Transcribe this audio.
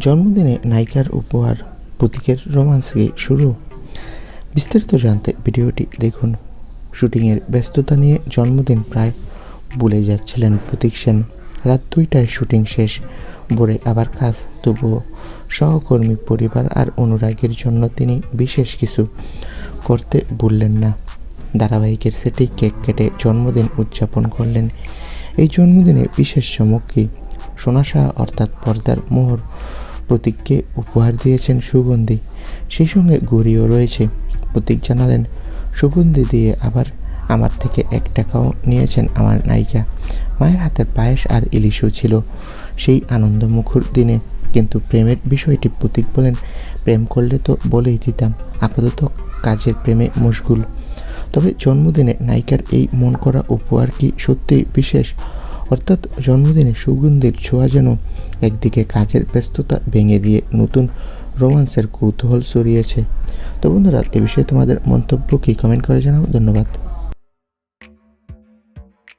জন্মদিনে নায়িকার উপহার, প্রতীকের রোমান্সকে শুরু। বিস্তারিত জানতে ভিডিওটি দেখুন। শুটিংয়ের ব্যস্ততা নিয়ে জন্মদিন প্রায় ভুলে যাচ্ছিলেন প্রতীক সেন। রাত দুইটায় শুটিং শেষ, ভোরে আবার কাজ, তবুও সহকর্মী পরিবার আর অনুরাগের জন্য তিনি বিশেষ কিছু করতে ভুললেন না। ধারাবাহিকের সেটি কেক কেটে জন্মদিন উদযাপন করলেন। এই জন্মদিনে বিশেষ চমক কি? সোনাশা অর্থাৎ পর্দার মোহর প্রতীককে উপহার দিয়েছেন সুগন্ধি। সেই সঙ্গে গড়িও রয়েছে। প্রতীক জানালেন, সুগন্ধি দিয়ে আবার আমার থেকে এক টাকাও নিয়েছেন আমার নায়িকা। মায়ের হাতের পায়েস আর ইলিশও ছিল সেই আনন্দমুখর দিনে। কিন্তু প্রেমের বিষয়টি প্রতীক বলেন, প্রেম করলে তো বলেই দিতাম, আপাতত কাজের প্রেমে মশগুল। তবে জন্মদিনে নায়িকার এই মন করা উপহার কি সত্যিই বিশেষ? অর্থাৎ জন্মদিনে সুগন্ধির ছোঁয়া যেন একদিকে কাজের ব্যস্ততা ভেঙে দিয়ে নতুন রোমান্সের কৌতূহল ছড়িয়েছে। তো বন্ধুরা, এ বিষয়ে তোমাদের মন্তব্য কি? কমেন্ট করে জানাও। ধন্যবাদ।